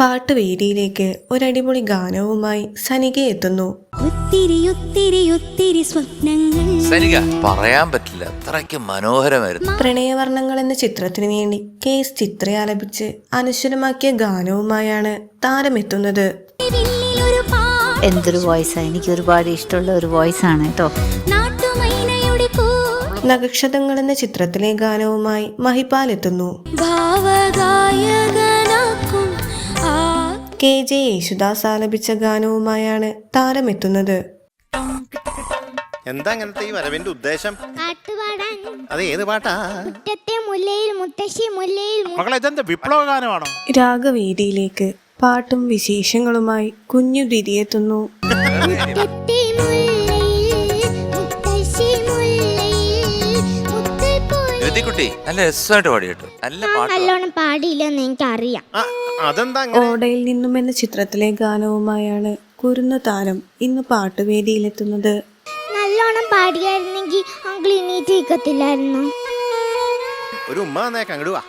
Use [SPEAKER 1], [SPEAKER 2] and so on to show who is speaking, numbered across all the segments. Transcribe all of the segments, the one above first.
[SPEAKER 1] പാട്ടുവേദിയിലേക്ക് ഒരടിപൊളി ഗാനവുമായി സനിക എത്തുന്നു.
[SPEAKER 2] ഒത്തിരി ഒത്തിരി ഒത്തിരി സ്വപ്നങ്ങൾ.
[SPEAKER 3] സനിക പറയാൻ പറ്റില്ല. അത്രയ്ക്ക് മനോഹരമായിരുന്നു.
[SPEAKER 1] പ്രണയവർണങ്ങൾ എന്ന ചിത്രത്തിനു വേണ്ടി കെ എസ് ചിത്ര ആലപിച്ച് അനശ്വരമാക്കിയ ഗാനവുമായാണ് താരമെത്തുന്നത്.
[SPEAKER 4] എന്തൊരു വോയിസാണ് എനിക്ക് ഒരുപാട് ഇഷ്ടമുള്ള ഒരു വോയിസാണ് കേട്ടോ.
[SPEAKER 1] നഗക്ഷതങ്ങൾ എന്ന ചിത്രത്തിലെ ഗാനവുമായി മഹിപാൽ എത്തുന്നു.
[SPEAKER 2] ഭാവഗായകനാക്കും ആ
[SPEAKER 1] കെ ജെ യേശുദാസ് ആലപിച്ച ഗാനവുമായാണ് താരമെത്തുന്നത്.
[SPEAKER 5] എന്താ അങ്ങനത്തെ ഈ വരവിന്റെ ഉദ്ദേശം?
[SPEAKER 6] പാട്ടുപാടാൻ.
[SPEAKER 5] അത് ഏത് പാട്ടാ?
[SPEAKER 6] മുറ്റത്തെ മുല്ലയിൽ മുത്തശ്ശി മുല്ലയിൽ മു-
[SPEAKER 7] മകളെ ഇതെന്താ വിപ്ലവ ഗാനമാണോ?
[SPEAKER 1] രാഗവേദിയിലേക്ക് പാട്ടും വിശേഷങ്ങളുമായി കുഞ്ഞു തിരിയെത്തുന്നു
[SPEAKER 6] മുറ്റത്തെ പോലെ-
[SPEAKER 3] നല്ല രസമായിട്ട് പാടി കേട്ടോ നല്ല പാട്ട്.
[SPEAKER 6] നല്ലോണം പാടിയില്ലെന്ന് എനിക്കറിയാം.
[SPEAKER 5] ആ, അതെന്താ അങ്ങനെ?
[SPEAKER 1] ഓടയിൽ നിന്നും എന്ന ചിത്രത്തിലെ ഗാനവുമായാണ് കുരുന്ന താരം ഇന്ന് പാട്ടുവേദിയിലെത്തുന്നത്.
[SPEAKER 6] നല്ലോണം പാടിയായിരുന്നെങ്കിൽ അങ്കിൾ ഇനീറ്റ് നിൽക്കത്തില്ലായിരുന്നു
[SPEAKER 5] ഒരു ഉമ്മ വന്നേക്ക് അങ്ങോട്ട് വാ.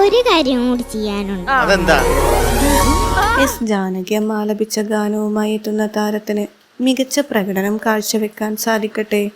[SPEAKER 6] ഒരു കാര്യം കൂടി ചെയ്യാനുണ്ട്.
[SPEAKER 5] അതെന്താ?
[SPEAKER 1] എസ് ജാനകി അമ്മ ആലപിച്ച ഗാനവുമായി എത്തുന്ന താരത്തിന് മികച്ച പ്രകടനം കാഴ്ചവെക്കാൻ സാധിക്കട്ടെ.